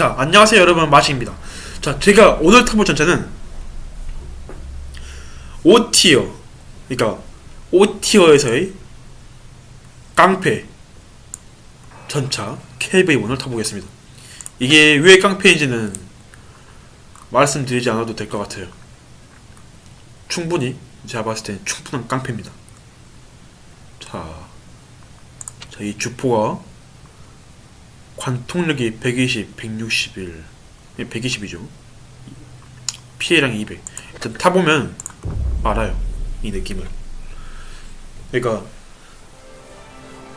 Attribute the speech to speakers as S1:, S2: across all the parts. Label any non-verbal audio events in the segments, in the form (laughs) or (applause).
S1: 자, 안녕하세요 여러분 마식입니다. 자, 제가 오늘 타볼 전차는 5티어, 그러니까 5티어에서의 깡패 전차 KV1을 타보겠습니다. 이게 왜 깡패인지는 말씀드리지 않아도 될 것 같아요. 충분히 제가 봤을 땐 충분한 깡패입니다. 자, 자, 이 주포가 관통력이 120, 161, 120이죠. 피해량이 200. 일단 타보면 알아요. 이 느낌을. 그러니까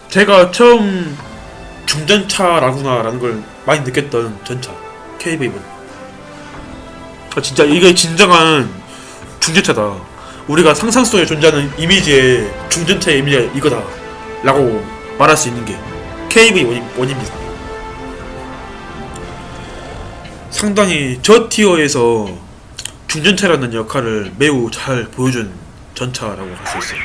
S1: 제가 처음 중전차라구나라는 걸 많이 느꼈던 전차 KV1. 아, 진짜 이게 진정한 중전차다. 우리가 상상 속에 존재하는 이미지의 중전차의 이미지가 이거다. 라고 말할 수 있는 게 KV1입니다. 상당히 저 티어에서 중전차라는 역할을 매우 잘 보여준 전차라고 할 수 있어요.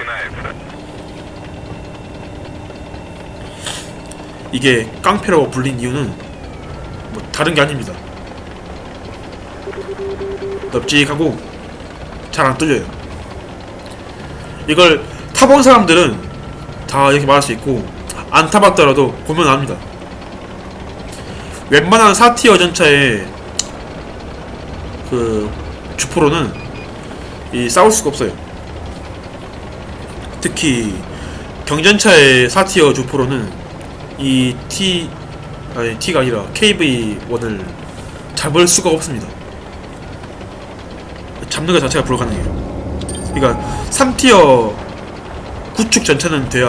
S1: 이게 깡패라고 불린 이유는 뭐 다른 게 아닙니다. 넙직하고 잘 안 뚫려요. 이걸 타본 사람들은 다 이렇게 말할 수 있고 안 타봤더라도 보면 압니다. 웬만한 4티어 전차의 그 주포로는 이 싸울 수가 없어요. 특히 경전차의 4티어 주포로는 이 T 아니 T가 아니라 KV1을 잡을 수가 없습니다. 잡는 것 자체가 불가능해요. 그러니까 3티어 구축 전차는 돼야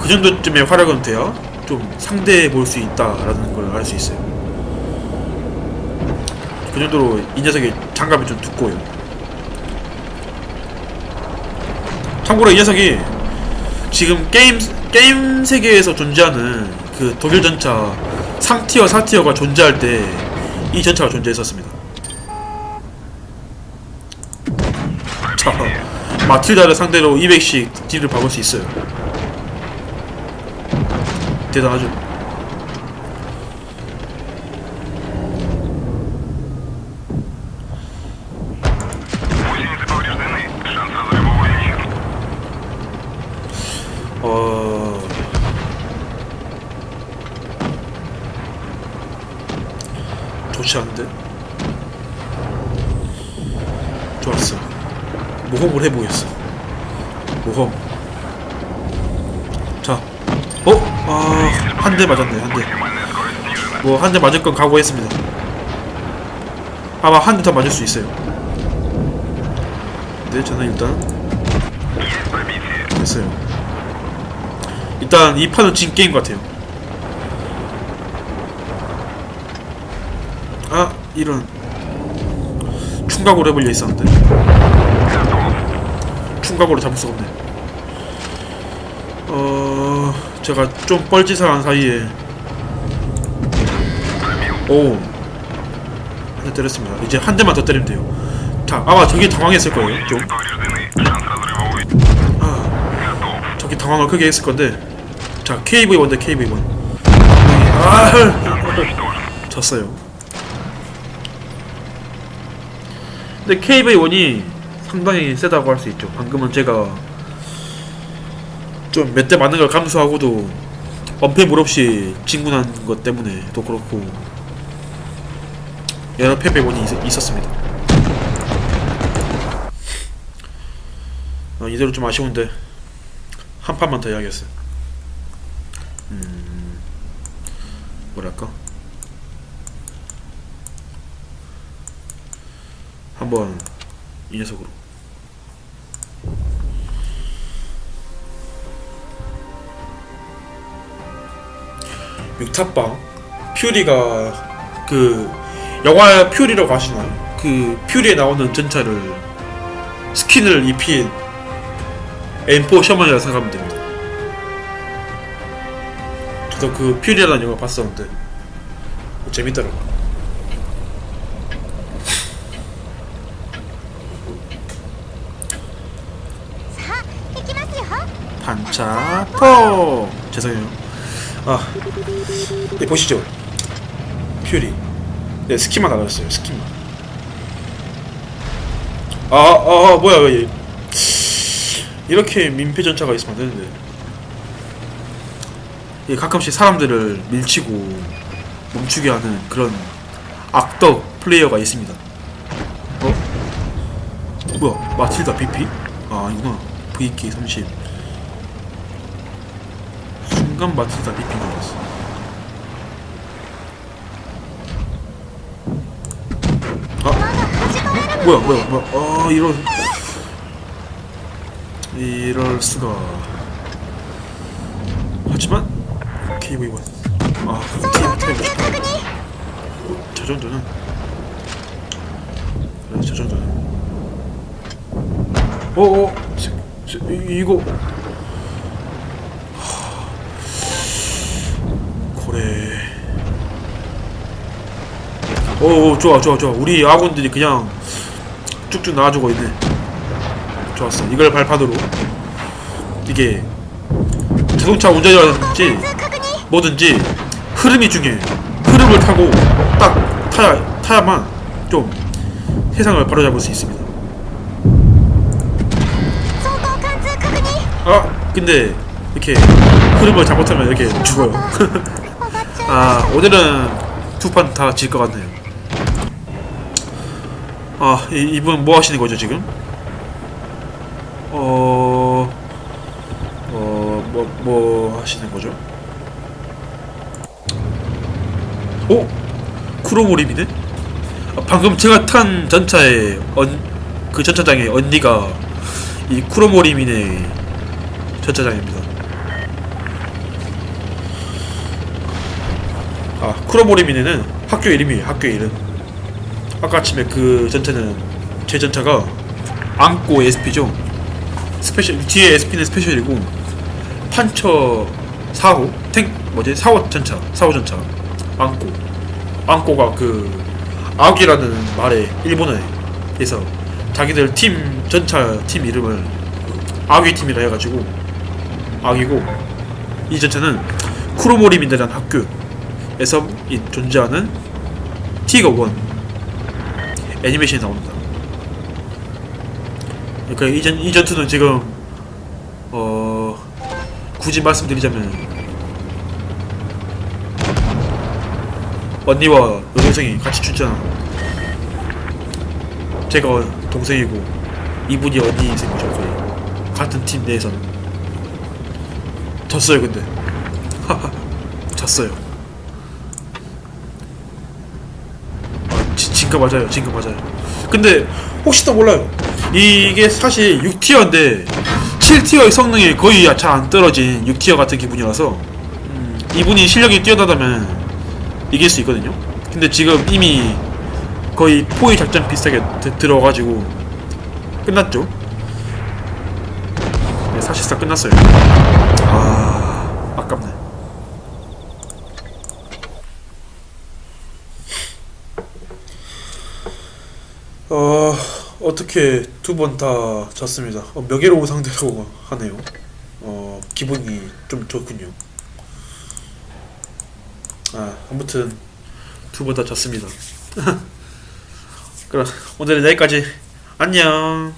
S1: 그 정도쯤의 화력은 돼야 좀 상대해 볼 수 있다라는 걸 알 수 있어요. 그 정도로 이 녀석의 장갑이 좀 두꺼워요. 참고로 이 녀석이 지금 게임 게임 세계에서 존재하는 그 독일 전차 3티어, 4티어가 존재할 때 이 전차가 존재했었습니다. 자, 마틸다를 상대로 200씩 딜을 박을 수 있어요. 대단하죠. 위치한데? 좋았어. 모험을 해보겠어. 모험. 자 어? 아... 한 대 맞았네 한대. 뭐 한 대 맞을 건 각오했습니다. 아마 한 대 더 맞을 수 있어요. 네 저는 일단 됐어요. 일단 이 판은 진 게임 같아요. 이런 충각으로 해볼려 있었는데 충각으로 잡을 수가 없네. 어... 제가 좀 뻘짓한 사이에 오 한대 때렸습니다. 이제 한 대만 더 때리면 돼요. 자 아마 저기 당황했을 거예요 좀. 아, 저기 당황을 크게 했을 건데. 자 KV1인데 KV1 아 졌어요. 근데 KV1이 상당히 세다고 할 수 있죠. 방금은 제가 좀 몇 대 맞는 걸 감수하고도 엄폐 물 없이 진군한 것 때문에 또 그렇고 여러 패배원이 있, 있었습니다. 어, 이대로 좀 아쉬운데 한 판만 더 해야겠어요. 음, 뭐랄까? 한번 이 녀석으로 육탑방 퓨리가 그 영화 퓨리라고 아시나요? 그 퓨리에 나오는 전차를 스킨을 입힌 M4 셔먼이라 생각하면 됩니다. 저도 그 퓨리라는 영화 봤었는데 재밌더라고요. 반차 포. 죄송해요. 아 네, 보시죠. 퓨리. 네 스키만 나갔어요 스키만. 아, 아, 아 뭐야 왜 이렇게 민폐 전차가 있으면 안 되는데. 이게 가끔씩 사람들을 밀치고 멈추게 하는 그런 악덕 플레이어가 있습니다. 어? 뭐야 마틸다 BP? 아 이구나. VK 30 순간 마틸다 BP 나왔어. 아. 뭐야 뭐야 뭐야. 아 이럴 이럴 수가. 하지만 KV1 아팀 타이고 싶다 어, 저 정도는 그래 저 정도는 어어 이거 하, 고래 오 좋아 좋아 좋아. 우리 아군들이 그냥 쭉쭉 나와주고 있네. 좋았어. 이걸 발판으로. 이게 자동차 운전이라든지 뭐든지 흐름이 중요해. 흐름을 타고 딱 타야, 타야만 좀 세상을 바로잡을 수 있습니다. 아 근데 이렇게 흐름을 잘못하면 이렇게 죽어요. (laughs) 아 오늘은 두 판 다 질 것 같네요. 아 이, 이분 뭐 하시는 거죠 지금? 어... 어 뭐 뭐 하시는 거죠? 오 크로모림이네? 아, 방금 제가 탄 전차의 언, 그 전차장의 언니가 이 크로모리민의 전차장입니다. 아 크로모리미네는 학교 이름이에요 학교 이름 아까 아침에 그 전차는 제 전차가 안고 SP죠. 스페셜 뒤에 SP는 스페셜이고 판처 4호 탱 뭐지? 4호 전차 4호 전차. 안고. 안고가 그 아기라는 말에 일본어에서 자기들 팀 전차 팀 이름을 아기 팀이라 해가지고 아기고 이 전차는 크로모리민이라는 학교 에서 이 존재하는 티거 원 애니메이션이 나옵니다. 그러니까 이, 전, 이 전투는 지금 어 굳이 말씀드리자면 언니와 여동생이 같이 출전. 제가 동생이고 이분이 언니 셈이죠 거의 같은 팀 내에서는 졌어요 근데 (laughs) 졌어요. 지- 진거 맞아요. 진거 맞아요. 근데 혹시 또 몰라요. 이게 사실 6티어인데 7티어의 성능이 거의 잘 안 떨어진 6티어 같은 기분이라서 음, 이분이 실력이 뛰어나다면 이길 수 있거든요. 근데 지금 이미 거의 포위 작전 비슷하게 드- 들어가지고 끝났죠. 네, 사실상 끝났어요. 아 아깝네. 어 어떻게 두 번 다 졌습니다. 어, 명예로운 상대라고 하네요. 어 기분이 좀 좋군요. 아 아무튼 두 번 다 졌습니다. (laughs) 그럼 오늘은 여기까지 안녕.